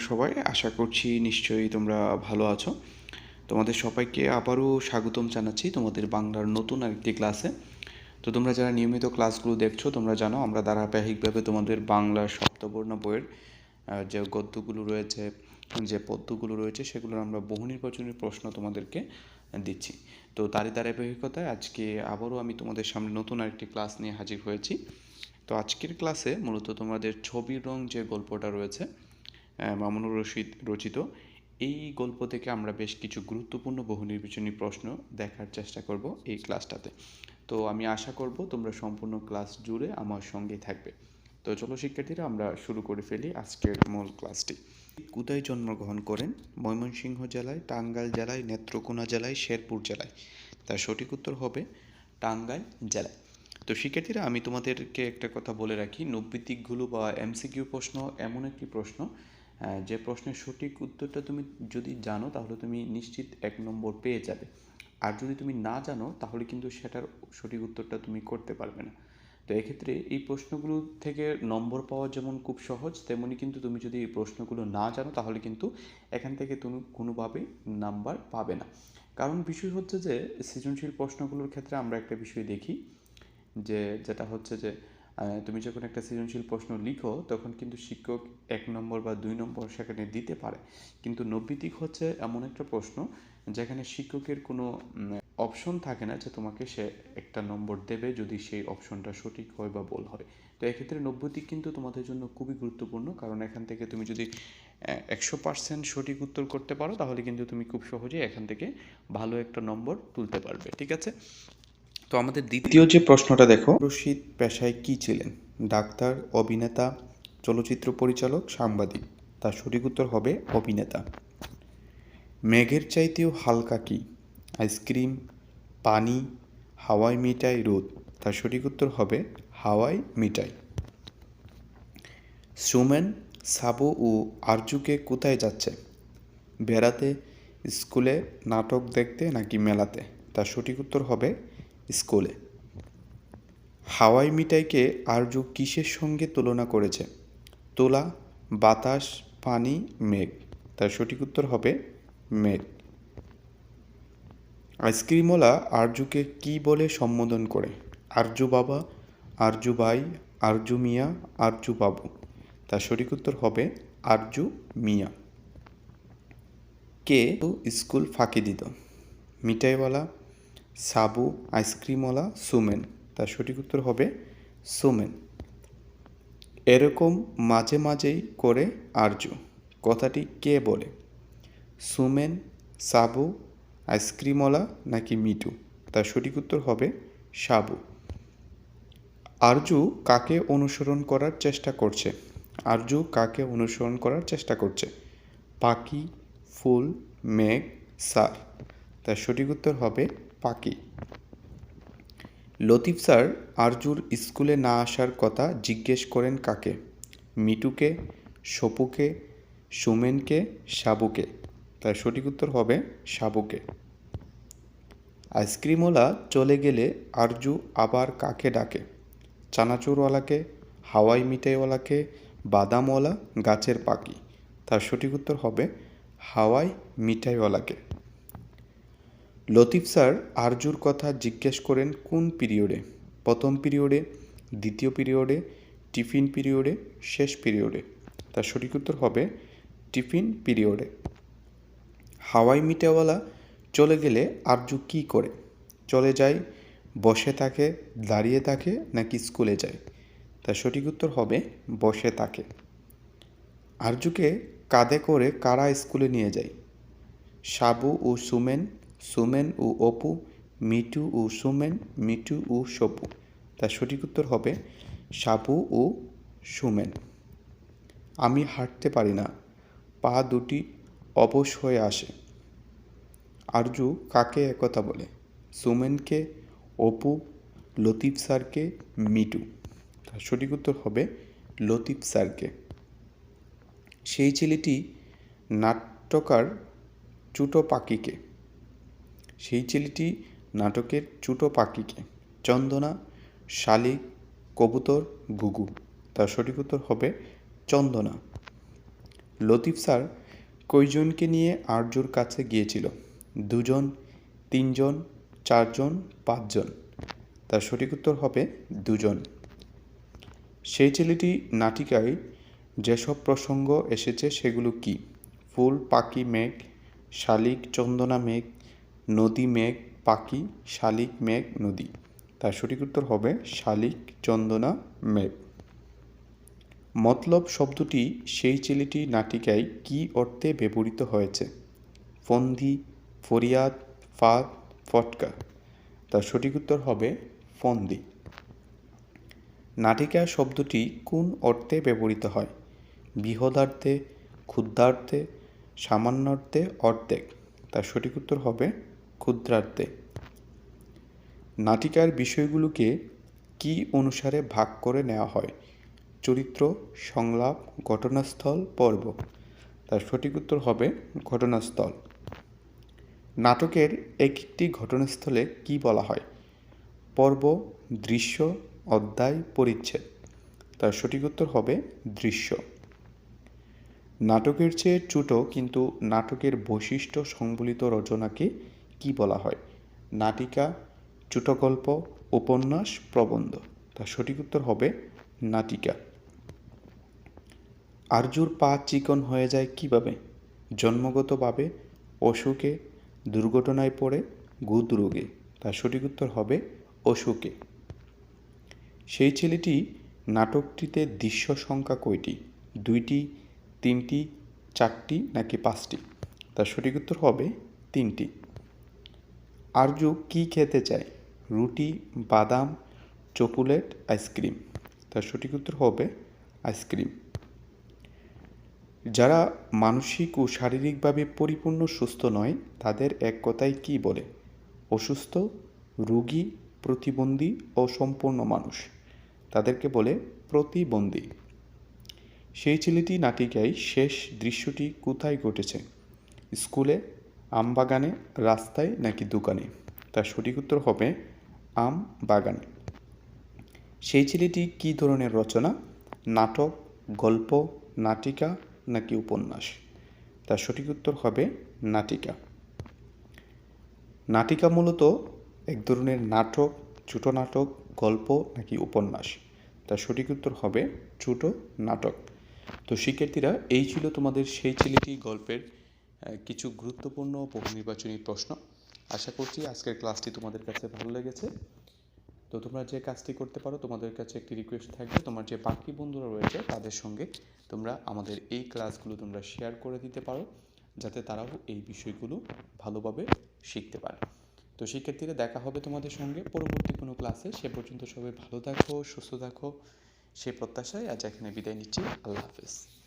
তোমরা সবাই, আশা করছি নিশ্চয়ই তোমরা ভালো আছো। তোমাদের সবাইকে আবারও স্বাগতম জানাচ্ছি তোমাদের বাংলার নতুন আরেকটি ক্লাসে। তো তোমরা যারা নিয়মিত ক্লাসগুলো দেখছ, তোমরা জানো আমরা ধারাবাহিকভাবে তোমাদের বাংলার সপ্তবর্ণ বইয়ের যে গদ্যগুলো রয়েছে, যে পদ্যগুলো রয়েছে, সেগুলোর আমরা বহু নির্বাচনী প্রশ্ন তোমাদেরকে দিচ্ছি। তো তারই ধারাবাহিকতায় আজকে আবারও আমি তোমাদের সামনে নতুন আরেকটি ক্লাস নিয়ে হাজির হয়েছি। তো আজকের ক্লাসে মূলত তোমাদের ছবির রং যে গল্পটা রয়েছে মামুনুর রশিদ রচিত। এই গল্প থেকে আমরা বেশ কিছু গুরুত্বপূর্ণ বহু নির্বাচনী প্রশ্ন দেখার চেষ্টা করব এই ক্লাসটাতে। তো আমি আশা করব তোমরা সম্পূর্ণ ক্লাস জুড়ে আমার সঙ্গে থাকবে। তো চলো শিক্ষার্থীরা, আমরা শুরু করে ফেলি আজকের মূল ক্লাসটি। কোথায় জন্মগ্রহণ করেন? ময়মনসিংহ জেলায়, টাঙ্গাইল জেলায়, নেত্রকোনা জেলায়, শেরপুর জেলায়? তার সঠিক উত্তর হবে টাঙ্গাইল জেলায়। তো শিক্ষার্থীরা, আমি তোমাদেরকে একটা কথা বলে রাখি। নব্বিতিকগুলো বা এমসিকিউ প্রশ্ন এমন একটি প্রশ্ন যে প্রশ্নের সঠিক উত্তরটা তুমি যদি জানো, তাহলে তুমি নিশ্চিত এক নম্বর পেয়ে যাবে। আর যদি তুমি না জানো, তাহলে কিন্তু সেটার সঠিক উত্তরটা তুমি করতে পারবে না। তো এক্ষেত্রে এই প্রশ্নগুলো থেকে নম্বর পাওয়া যেমন খুব সহজ, তেমনি কিন্তু তুমি যদি এই প্রশ্নগুলো না জানো, তাহলে কিন্তু এখান থেকে তুমি কোনোভাবেই নাম্বার পাবে না। কারণ বিষয় হচ্ছে যে, সৃজনশীল প্রশ্নগুলোর ক্ষেত্রে আমরা একটা বিষয় দেখি, যে যেটা হচ্ছে যে তুমি যখন একটা সৃজনশীল প্রশ্ন লিখো, তখন কিন্তু শিক্ষক এক নম্বর বা দুই নম্বর সেখানে দিতে পারে। কিন্তু নব্বিতিক হচ্ছে এমন একটা প্রশ্ন যেখানে শিক্ষকের কোনো অপশন থাকে না যে তোমাকে সে একটা নম্বর দেবে যদি সেই অপশনটা সঠিক হয় বা ভুল হয়। তো এক্ষেত্রে নব্বতিক কিন্তু তোমাদের জন্য খুবই গুরুত্বপূর্ণ। কারণ এখান থেকে তুমি যদি একশো পার্সেন্ট সঠিক উত্তর করতে পারো, তাহলে কিন্তু তুমি খুব সহজেই এখান থেকে ভালো একটা নম্বর তুলতে পারবে। ঠিক আছে? তো আমাদের দ্বিতীয় যে প্রশ্নটা দেখো। রশিদ পেশায় কি ছিলেন? ডাক্তার অভিনেতা চলচ্চিত্র পরিচালক সাংবাদিক। তার সঠিক উত্তর হবে অভিনেতা। মেঘের চাইতেও হালকা কি? আইসক্রিম পানি হাওয়াই মিঠাই রোদ। তার সঠিক উত্তর হবে হাওয়াই মিঠাই। সুমেন সাবু ও আরজুকে কোথায় যাচ্ছে? বেড়াতে স্কুলে নাটক দেখতে নাকি মেলাতে? তার সঠিক উত্তর হবে স্কুলে। হাওয়াই মিঠাইকে আরজু কিসের সঙ্গে তুলনা করেছে? তোলা, বাতাস, পানি, মেঘ। তার সঠিক উত্তর হবে মেঘ। আইসক্রিমওয়ালা আরজুকে কি বলে সম্বোধন করে? আরজু বাবা আরজু ভাই আরজু মিয়া আরজু বাবু। তার সঠিক উত্তর হবে আরজু মিয়া। কে স্কুল ফাঁকি দিত? মিঠাইওয়ালা সাবু, আইসক্রিমওয়ালা, সুমেন। তার সঠিক উত্তর হবে সুমেন। এরকম মাঝে মাঝেই করে আর্য কথাটি কে বলে? সুমেন, সাবু, আইসক্রিমওয়ালা নাকি মিটু তার সঠিক উত্তর হবে সাবু। আরজু কাকে অনুসরণ করার চেষ্টা করছে? আরজু কাকে অনুসরণ করার চেষ্টা করছে? পাখি, ফুল, মেঘ, সার। তার সঠিক উত্তর হবে পাখি লতিফ স্যার আরজুর স্কুলে না আসার কথা জিজ্ঞেস করেন কাকে? মিটুকে, সপুকে, সুমেনকে, সাবুকে। তার সঠিক উত্তর হবে সাবুকে। আইসক্রিমওয়ালা চলে গেলে আরজু আবার কাকে ডাকে? চানাচুরওয়ালাকে, হাওয়াই মিঠাইওয়ালাকে, বাদামওয়ালা গাছের পাখি তার সঠিক উত্তর হবে হাওয়াই মিঠাইওয়ালাকে। লতিফ স্যার আরজুর কথা জিজ্ঞেস করেন কোন পিরিয়ডে? প্রথম পিরিয়ডে, দ্বিতীয় পিরিয়ডে, টিফিন পিরিয়ডে, শেষ পিরিয়ডে? তার সঠিক উত্তর হবে টিফিন পিরিয়ডে। হাওয়াই মিটেওয়ালা চলে গেলে আরজু কী করে? চলে যায়, বসে থাকে, দাঁড়িয়ে থাকে নাকি স্কুলে যায়? তার সঠিক উত্তর হবে বসে থাকে। আরজুকে কাঁধে করে কারা স্কুলে নিয়ে যায়? সাবু ও সুমেন সুমেন ও অপু মিটু ও সুমেন মিটু ও সপু। তার সঠিক উত্তর হবে সাপু ও সুমেন। আমি হাঁটতে পারি না। পা দুটি অবশ হয়ে আসে। আরজু কাকে একথা বলে? সুমেনকে, অপু, লতিফ স্যারকে মিটু তার সঠিক উত্তর হবে লতিফ স্যারকে। সেই ছেলেটি নাট্যকার চুটো পাখিকে সেই ছেলেটি নাটকের চুটো পাখিকে, চন্দনা, শালিক, কবুতর গুগু তার সঠিক উত্তর হবে চন্দনা। লতিফ স্যার কয়জনকে নিয়ে আর্যর কাছে গিয়েছিল? দুজন, তিনজন, চারজন, পাঁচজন? তার সঠিক উত্তর হবে দুজন। সেই ছেলেটি নাটিকায় যেসব প্রসঙ্গ এসেছে সেগুলো কি? ফুল, পাখি, মেঘ, শালিক, চন্দনা, মেঘ নদী, মেঘ, পাখি, শালিক, মেঘ, নদী। তার সঠিক উত্তর হবে শালিক, চন্দনা, মেঘ। মতলব শব্দটি সেই ছেলেটি নাটিকায় কী অর্থে ব্যবহৃত হয়েছে? ফন্দি, ফরিয়াদ, ফাঁদ, ফটকা। তার সঠিক উত্তর হবে ফন্দি। নাটিকা শব্দটি কোন অর্থে ব্যবহৃত হয়? বৃহদার্থে ক্ষুদ্রার্থে সামান্যার্থে, অর্ধেক। তার সঠিক উত্তর হবে ক্ষুদ্রার্থে। নাটিকার বিষয়গুলোকে কি অনুসারে ভাগ করে নেওয়া হয়? চরিত্র, সংলাপ, ঘটনাস্থল, পর্ব। তার সঠিক উত্তর হবে ঘটনাস্থল। নাটকের এক একটি ঘটনাস্থলে কি বলা হয়? পর্ব, দৃশ্য, অধ্যায়, পরিচ্ছেদ। তার সঠিক উত্তর হবে দৃশ্য। নাটকের চেয়ে ছোটো কিন্তু নাটকের বৈশিষ্ট্য সংবলিত রচনাকে কি বলা হয়? নাটিকা, ছোটগল্প, উপন্যাস, প্রবন্ধ। তার সঠিক উত্তর হবে নাটিকা। আরজুর পা চিকন হয়ে যায় কীভাবে? জন্মগতভাবে অসুখে দুর্ঘটনায় পড়ে গুদ রোগে তার সঠিক উত্তর হবে অসুখে সেই ছেলেটি নাটকটিতে দৃশ্য সংখ্যা কয়টি? দুইটি, তিনটি, চারটি নাকি পাঁচটি? তার সঠিক উত্তর হবে তিনটি। আরজু কি খেতে চায়? রুটি, বাদাম, চকোলেট, আইসক্রিম। তার সঠিক উত্তর হবে আইসক্রিম। যারা মানসিক ও শারীরিকভাবে পরিপূর্ণ সুস্থ নয়, তাদের এক কথায় কি বলে? অসুস্থ, রোগী, প্রতিবন্ধী ও সম্পূর্ণ মানুষ। তাদেরকে বলে প্রতিবন্ধী। সেই ছেলেটি নাটিকায় শেষ দৃশ্যটি কোথায় ঘটেছে? স্কুলে আমবাগানে, রাস্তায় নাকি দোকানে? তার সঠিক উত্তর হবে আম বাগানে সেই ছেলেটি কী ধরনের রচনা? নাটক, গল্প, নাটিকা নাকি উপন্যাস? তার সঠিক উত্তর হবে নাটিকা। নাটিকা মূলত এক ধরনের নাটক, ছোট নাটক, গল্প নাকি উপন্যাস? তার সঠিক উত্তর হবে ছোট নাটক। তো শিক্ষার্থীরা, এই ছিল তোমাদের সেই ছেলেটি গল্পের কিছু গুরুত্বপূর্ণ বহু নির্বাচনী প্রশ্ন। আশা করছি আজকের ক্লাসটি তোমাদের কাছে ভালো লেগেছে। তো তোমরা যে কাজটি করতে পারো, তোমাদের কাছে একটি রিকোয়েস্ট থাকবে, তোমার যে বাকি বন্ধুরা রয়েছে তাদের সঙ্গে তোমরা আমাদের এই ক্লাসগুলো তোমরা শেয়ার করে দিতে পারো, যাতে তারাও এই বিষয়গুলো ভালোভাবে শিখতে পারে। তো শিক্ষার্থীরা দেখা হবে তোমাদের সঙ্গে পরবর্তী কোনো ক্লাসে সে পর্যন্ত সবাই ভালো থাকো, সুস্থ থাকো, সে প্রত্যাশায় আজ এখানে বিদায় নিচ্ছি। আল্লাহ হাফেজ।